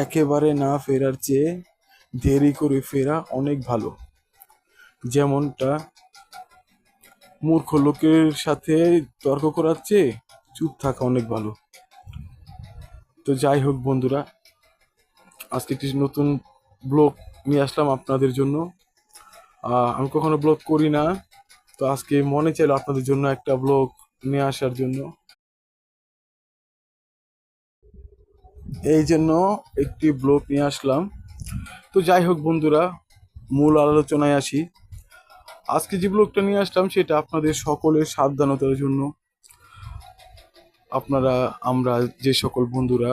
একেবারে না ফেরার চেয়ে দেরি করে ফেরা অনেক ভালো। যেমনটা মূর্খ লোকের সাথে তর্ক করার চেয়ে চুপ থাকা অনেক ভালো। তো যাই হোক বন্ধুরা, আজকে একটি নতুন ব্লগ নিয়ে আসলাম আপনাদের জন্য। আমি কখনো ব্লগ করি না, তো আজকে মনে চাইলো আপনাদের জন্য একটা ব্লগ নিয়ে আসার জন্য। এই জন্য একটি ব্লগ নিয়ে আসলাম। তো যাই হোক বন্ধুরা, মূল আলোচনায় আসি। আজকে যে ব্লগটা নিয়ে আসলাম, সেটা আপনাদের সকলের সাবধানতার জন্য। আপনারা, আমরা যে সকল বন্ধুরা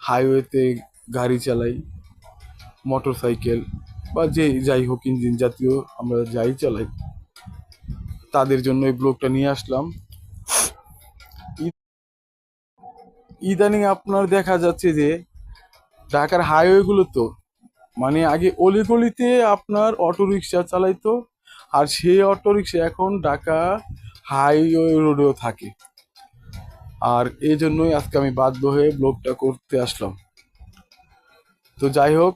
হাইওয়েতে গাড়ি চালাই মোটর সাইকেল বা যে যাই হোক ইঞ্জিন জাতীয় আমরা যাই চালাই, তাদের জন্য এই ব্লগটা নিয়ে আসলাম। ইদানিং আপনার দেখা যাচ্ছে যে ঢাকার হাইওয়েগুলো তো মানে আগে অলিগলিতে আপনার অটো রিক্সা চালাইতো, আর সেই অটো রিক্সা এখন ঢাকা হাইওয়ে রোডেও থাকে। আর এই জন্যই আজকে আমি বাধ্য হয়ে ব্লগটা করতে আসলাম। তো যাই হোক,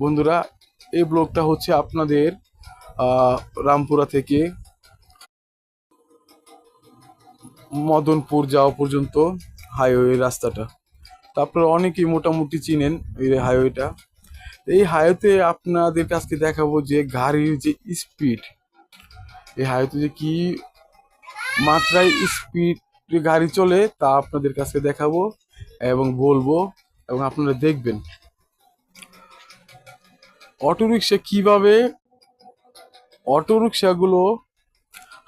বন্ধুরা, এই ব্লগটা হচ্ছে আপনাদের রামপুরা থেকে মদনপুর যাওয়া পর্যন্ত। হাইওয়ে রাস্তাটা। তারপর অনেকেই মোটামুটি চিনেন এই হাইওয়েটা এই হাইওয়েতে আপনাদের কাছকে দেখাবো যে গাড়ির যে স্পিড এই হাইওয়েতে যে কি মাত্রায় স্পিড গাড়ি চলে তা আপনাদের কাছে দেখাবো এবং বলব এবং আপনারা দেখবেন। অটোরিকশা কীভাবে, অটোরিকশাগুলো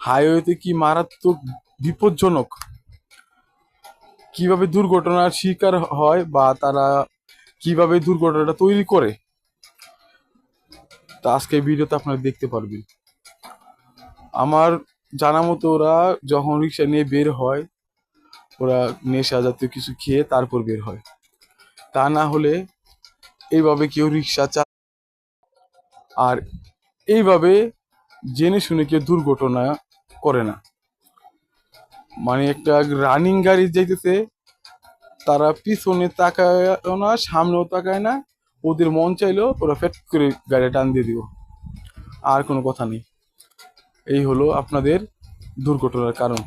হাইওয়েতে কি মারাত্মক বিপজ্জনক কীভাবে দুর্ঘটনার শিকার হয় বা তারা কীভাবে দুর্ঘটনাটা তৈরি করে? তা আজকে ভিডিওতে আপনারা দেখতে পারবেন। আমার জানা মতো ওরা যখন রিক্সা নিয়ে বের হয়, ওরা নেশা জাতীয় কিছু খেয়ে তারপর বের হয়। তা না হলে এইভাবে কেউ রিক্সা চা আর এইভাবে জেনে শুনে কেউ দুর্ঘটনা করে না। মানে একটা রানিং গাড়ি যেতেছে তারা পিছনে তাকায় না, সামনেও তাকায় না, ওদের মন চাইলেও ওরা ফেট করে গাড়ি টান দিয়ে দিব। আর কোনো কথা নেই। এই হলো আপনাদের দুর্ঘটনার কারণ।